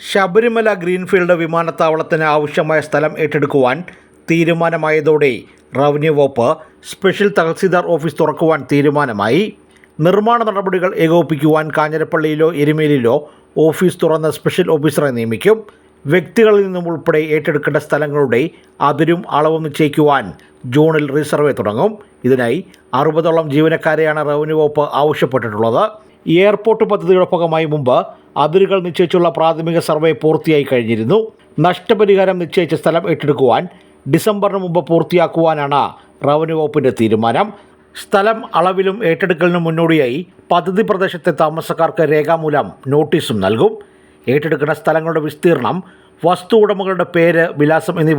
Sabarimala greenfield വിമാനത്താവളത്തിന് ആവശ്യമായ സ്ഥലം ഏറ്റെടുക്കുവാൻ തീരുമാനമായതോടെ റവന്യൂ വകുപ്പ് സ്പെഷ്യൽ തഹസീൽദാർ ഓഫീസ് തുറക്കുവാൻ തീരുമാനമായി. നിർമ്മാണ നടപടികൾ ഏകോപിപ്പിക്കുവാൻ കാഞ്ഞിരപ്പള്ളിയിലോ എരുമേലിയിലോ ഓഫീസ് തുറന്ന സ്പെഷ്യൽ ഓഫീസറെ നിയമിക്കും. വ്യക്തികളിൽ നിന്നും ഉൾപ്പെടെ ഏറ്റെടുക്കേണ്ട സ്ഥലങ്ങളുടെ അതിരും അളവും നിശ്ചയിക്കുവാൻ ജൂണിൽ റീസർവേ തുടങ്ങും. ഇതിനായി അറുപതോളം ജീവനക്കാരെയാണ് റവന്യൂ വകുപ്പ് ആവശ്യപ്പെട്ടിട്ടുള്ളത്. എയർപോർട്ട് പദ്ധതിയുടെ ഭാഗമായി മുമ്പ് അതിരുകൾ നിശ്ചയിച്ചുള്ള പ്രാഥമിക സർവേ പൂർത്തിയായി കഴിഞ്ഞിരുന്നു. നഷ്ടപരിഹാരം നിശ്ചയിച്ച സ്ഥലം ഏറ്റെടുക്കുവാൻ ഡിസംബറിന് മുമ്പ് പൂർത്തിയാക്കുവാനാണ് റവന്യൂ വകുപ്പിന്റെ തീരുമാനം. സ്ഥലം അളവിലും ഏറ്റെടുക്കലിനും മുന്നോടിയായി പദ്ധതി പ്രദേശത്തെ താമസക്കാർക്ക് രേഖാമൂലം നോട്ടീസും നൽകും. ഏറ്റെടുക്കുന്ന സ്ഥലങ്ങളുടെ വിസ്തീർണം വസ്തു ഉടമകളുടെ പേര് വിലാസം എന്നിവ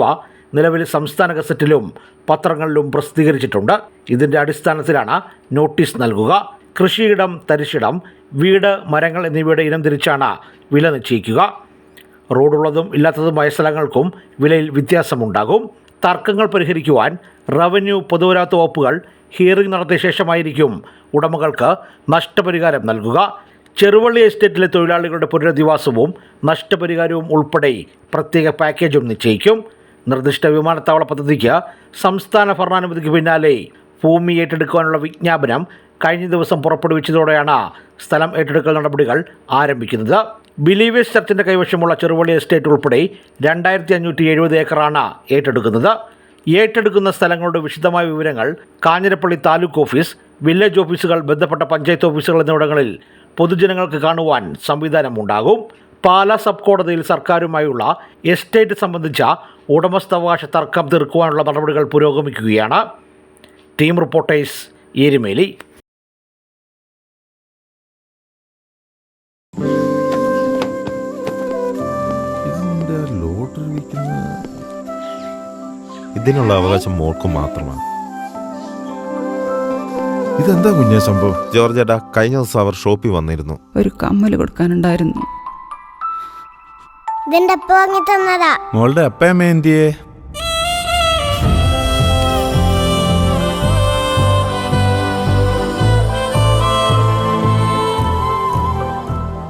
നിലവിൽ സംസ്ഥാന ഗസറ്റിലും പത്രങ്ങളിലും പ്രസിദ്ധീകരിച്ചിട്ടുണ്ട്. ഇതിന്റെ അടിസ്ഥാനത്തിലാണ് നോട്ടീസ് നൽകുക. കൃഷിയിടം തരിശിടം വീട് മരങ്ങൾ എന്നിവയുടെ ഇനം തിരിച്ചാണ് വില നിശ്ചയിക്കുക. റോഡുള്ളതും ഇല്ലാത്തതുമായ സ്ഥലങ്ങൾക്കും വിലയിൽ വ്യത്യാസമുണ്ടാകും. തർക്കങ്ങൾ പരിഹരിക്കുവാൻ റവന്യൂ പൊതുവരാത്ത വകുപ്പുകൾ ഹിയറിംഗ് നടത്തിയ ശേഷമായിരിക്കും ഉടമകൾക്ക് നഷ്ടപരിഹാരം നൽകുക. ചെറുവള്ളി എസ്റ്റേറ്റിലെ തൊഴിലാളികളുടെ പുനരധിവാസവും നഷ്ടപരിഹാരവും ഉൾപ്പെടെ പ്രത്യേക പാക്കേജും നിശ്ചയിക്കും. നിർദ്ദിഷ്ട വിമാനത്താവള പദ്ധതിക്ക് സംസ്ഥാന ഭരണാനുമതിക്ക് പിന്നാലെ ഭൂമി ഏറ്റെടുക്കുവാനുള്ള വിജ്ഞാപനം കഴിഞ്ഞ ദിവസം പുറപ്പെടുവിച്ചതോടെയാണ് സ്ഥലം ഏറ്റെടുക്കൽ നടപടികൾ ആരംഭിക്കുന്നത്. ബിലീവേഴ്സ് ചർച്ചിന്റെ കൈവശമുള്ള ചെറുവള്ളി എസ്റ്റേറ്റ് ഉൾപ്പെടെ രണ്ടായിരത്തി അഞ്ഞൂറ്റി എഴുപത് ഏക്കറാണ് ഏറ്റെടുക്കുന്നത്. ഏറ്റെടുക്കുന്ന സ്ഥലങ്ങളുടെ വിശദമായ വിവരങ്ങൾ കാഞ്ഞിരപ്പള്ളി താലൂക്ക് ഓഫീസ് വില്ലേജ് ഓഫീസുകൾ ബന്ധപ്പെട്ട പഞ്ചായത്ത് ഓഫീസുകൾ എന്നിവിടങ്ങളിൽ പൊതുജനങ്ങൾക്ക് കാണുവാൻ സംവിധാനമുണ്ടാകും. പാല സബ് കോടതിയിൽ സർക്കാരുമായുള്ള എസ്റ്റേറ്റ് സംബന്ധിച്ച ഉടമസ്ഥാവകാശ തർക്കം തീർക്കുവാനുള്ള നടപടികൾ പുരോഗമിക്കുകയാണ്. ടീം റിപ്പോർട്ടേഴ്സ് എരുമേലി ഇതിനുള്ള അവകാശം മോൾക്ക് മാത്രമാണ്. ഇതെന്താ കുഞ്ഞേ സംഭവം? ജോർജ് ഏട്ടാ കഴിഞ്ഞ ദിവസം അവർ ഷോപ്പിൽ വന്നിരുന്നു. ഒരു കമ്മൽ കൊടുക്കാനുണ്ടായിരുന്നു. ഇതിന്റെ അപ്പ വാങ്ങി തന്നതാ? മോളുടെ അപ്പയമ്മ എന്തിയേ?